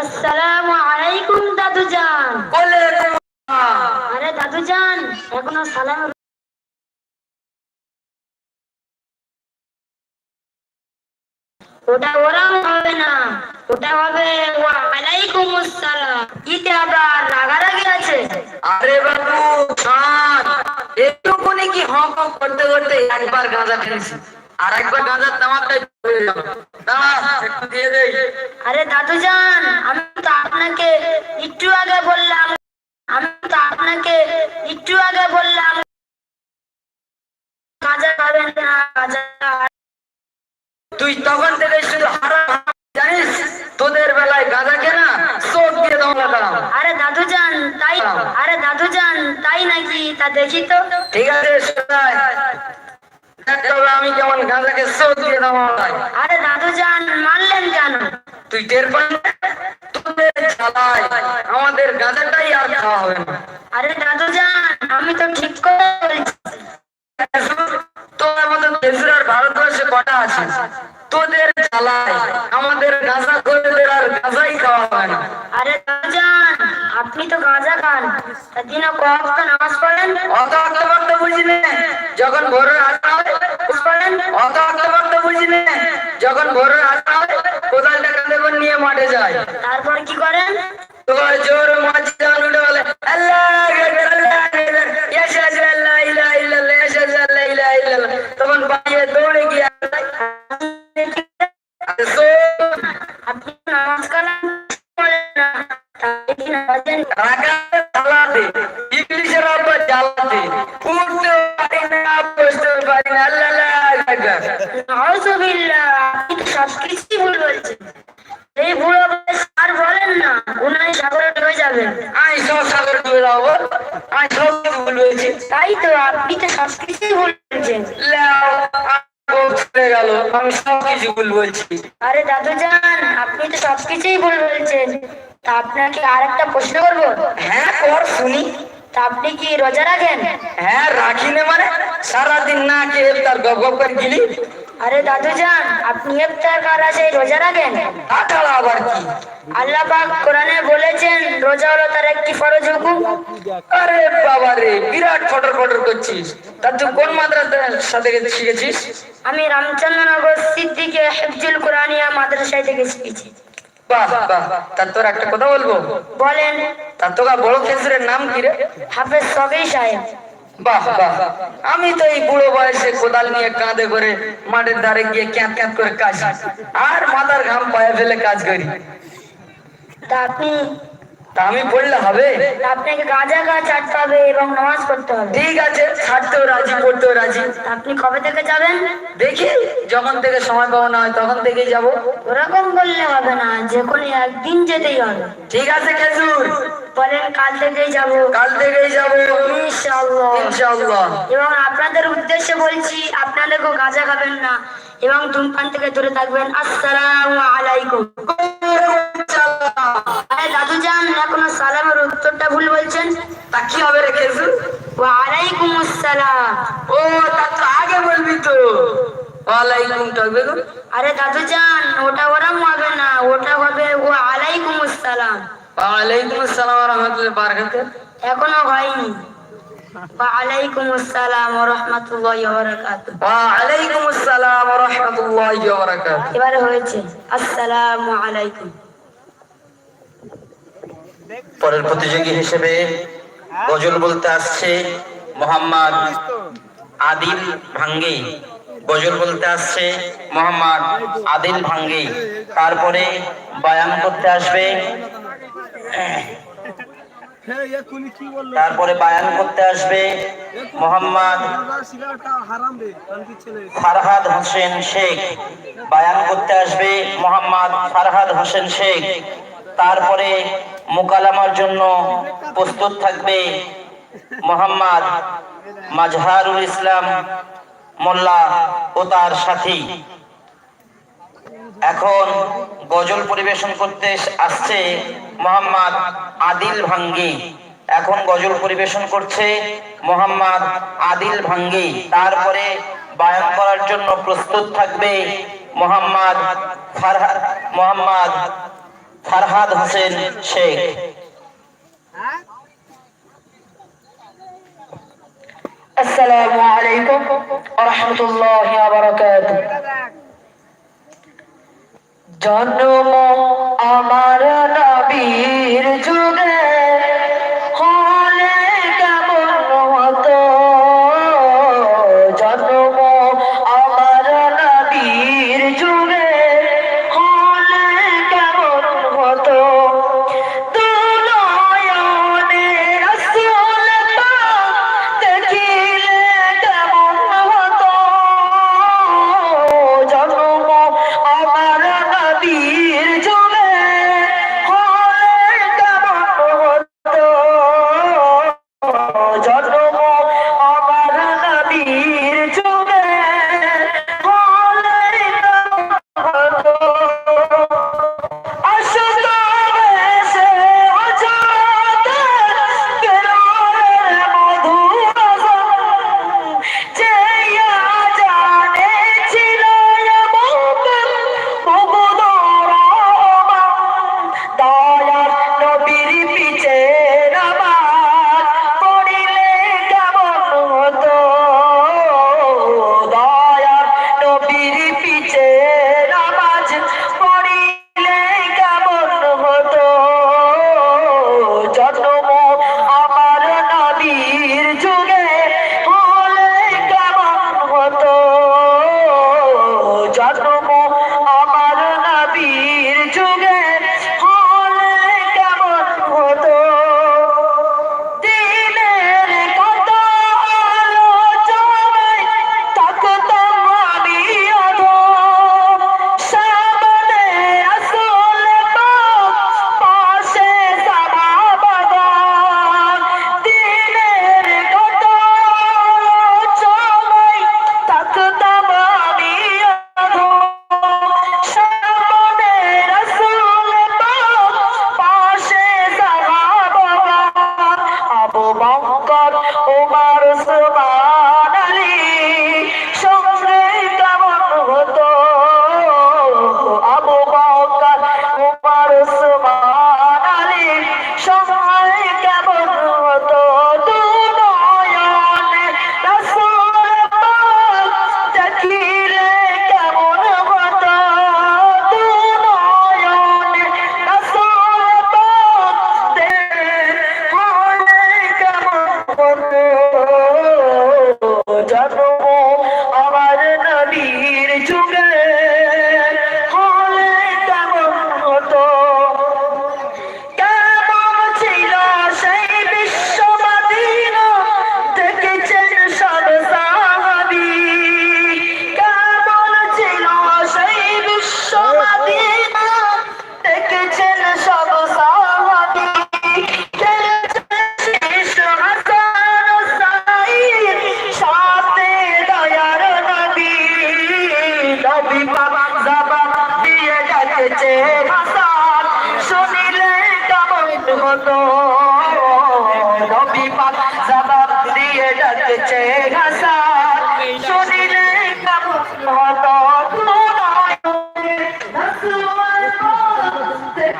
আসসালামু আলাইকুম, দাদুজান। বলে আরে, দাদুজান, এখনও সালাম ওটা ওরাম হবে না, ওটা হবে আলাইকুম আসসালাম ইতে আবার রাগারাগি আছে। আরে বাবু শান্ত একটুকুনি কি হক করতে করতে একবার গাঁজা ফেলেছি আর একবার গাঁজার তামাকটাই দিয়ে দেই। আরে দাদুজান আমি তো আপনাকে একটু আগে বললাম আমি তো আপনাকে একটু আগে বললাম গাঁজা খাবেন না গাঁজা তুই তখন থেকে শুধু জানিস? তোদের বেলায় গাঁজা কেনা চোখ দিয়ে দমলাতাম আরে দাদুজান তাই আরে দাদুজান তাই নাকি? তা দেখি তো। ঠিক আছে আমি কেমন গাঁজাকে চোখ দিয়ে দমলাই আরে দাদুজান মানলেন কেন? তুই টের পাবি তোদের আমাদের গাঁজাটাই আর খাওয়া হবে না। আরে দাদুজান আমি তো ঠিক করে বলছি। তোর মতো খেজুর ভারতবর্ষে কটা আছে? তোদের আমাদের গাঁজা করে আর গাঁজাই খাওয়া হয় না। আরে দাদুজান আপনি তো গাঁজা খান। তার দিনে কত নামাজ পড়েন। অত অত বক্ত বুঝি যখন ভোরের আসা হয় পড়েন অত অত বক্ত বুঝি যখন ভোরের আসা হয় কোদালটা কাঁধে নিয়ে মাঠে যায়? তারপর কি করেন? তোমার জোর মাঝি আর আরে দাদু যান আপনি তো সবকিছুই ভুল বলছেন। তা আপনাকে আরেকটা প্রশ্ন করব? হ্যাঁ কর, শুনি। আপনি কি রোজা রাখেন? হ্যাঁ রাখি নে মানে। সারাদিন না খেয়ে তার গপ গপ করে গিলি। আরে দাদু যান আপনি ইফতার কার আছে? রোজা রাখেন? তা ছাড়া আবার কি? আল্লাহ পাক কোরআনে বলেছেন রোজা হলো তার একটি ফরজ হুকুম। আরে বাবা রে বিরাট ফটর ফটর করছিস। তা তুই কোন মাদ্রাসার সাথে শিখেছিস? আমি রামচন্দ্রনগর সিদ্দিকে হেফজুল কোরআনিয়া মাদ্রাসায় থেকে শিখেছি। বাহ বাহ। তা তোর একটা কথা বলব? বলেন। তা তোকা বড় খেজুরের নাম কি রে? হাফেজ সগেই সাহেব। বাহ বাহ আমি তো এই বুড়ো বয়সে কোদাল নিয়ে কাঁধে করে মাঠের ধারে গিয়ে ক্যাঁত ক্যাঁত করে কাজ আর মাথার ঘাম পায়ে ফেলে কাজ করি। তা আপনি আমি পড়লে হবে? আপনাকে গাঁজা গাছ ছাড়তে হবে এবং নামাজ পড়তে হবে। ঠিক আছে ছাড়তেও রাজি পড়তেও রাজি। আপনি কবে থেকে যাবেন? দেখি যখন থেকে সময় পাওয়া না হয় তখন থেকেই যাব। ওরকম বললে হবে না যে কোনো একদিন যেতেই হবে। ঠিক আছে খেজুর। বলেন কাল থেকেই যাব। কাল থেকেই যাব। ইনশাআল্লাহ। ইনশাআল্লাহ। এবং আপনাদের উদ্দেশ্যে বলছি আপনাদেরকেও গাঁজা খাবেন না এবং ধূমপান থেকে দূরে থাকবেন। আসসালামু আলাইকুম। আরে দাদু যান এখনও সালামের উত্তরটা ভুল বলছেন? তা কি হবে রে খেজুর? ওয়া আসসালাম ও তা তো আগে বলবি তো। ওয়ালাইকুম টকবে গো আরে দাদু যান ওটা ওরম হবে না ওটা হবে ওয়া আলাইকুম আসসালাম ওয়ালাইকুম আসসালাম ওয়া রাহমাতুল্লাহি ওয়া বারাকাতুহু। এখনও হয়নি। এবারে হয়েছে আসসালামু আলাইকুম। পরের প্রতিযোগী হিসেবে গজল বলতে আসছে মোহাম্মদ আদিল ভাঙ্গি গজল বলতে আসছে মোহাম্মদ আদিল ভাঙ্গি তারপরে বায়ান করতে আসবে হ্যাঁ এক্ষুনি কি বলল তারপরে বায়ান করতে আসবে মোহাম্মদ ফারহাদ হোসেন শেখ। বায়ান করতে আসবে মোহাম্মদ ফারহাদ হোসেন শেখ। তারপরে মোকালামার জন্য প্রস্তুত থাকবে মোহাম্মদ মাজহারুল ইসলাম মোল্লা ও তার সাথী। এখন গজল পরিবেশন করতে আসছে মোহাম্মদ আদিল ভাঙ্গি। এখন গজল পরিবেশন করছে মোহাম্মদ আদিল ভাঙ্গি। তারপরে বায়ান করার জন্য প্রস্তুত থাকবে মোহাম্মদ ফারহাদ মোহাম্মদ ফারহাদ হোসেন শেখ। আসসালামু আলাইকুম ওয়া রাহমাতুল্লাহি ওয়া বারাকাতুহু। জন্ম আমার Bye-bye. যাচ্ছে হাসান শুনিলে কেমন হতো নবী পাক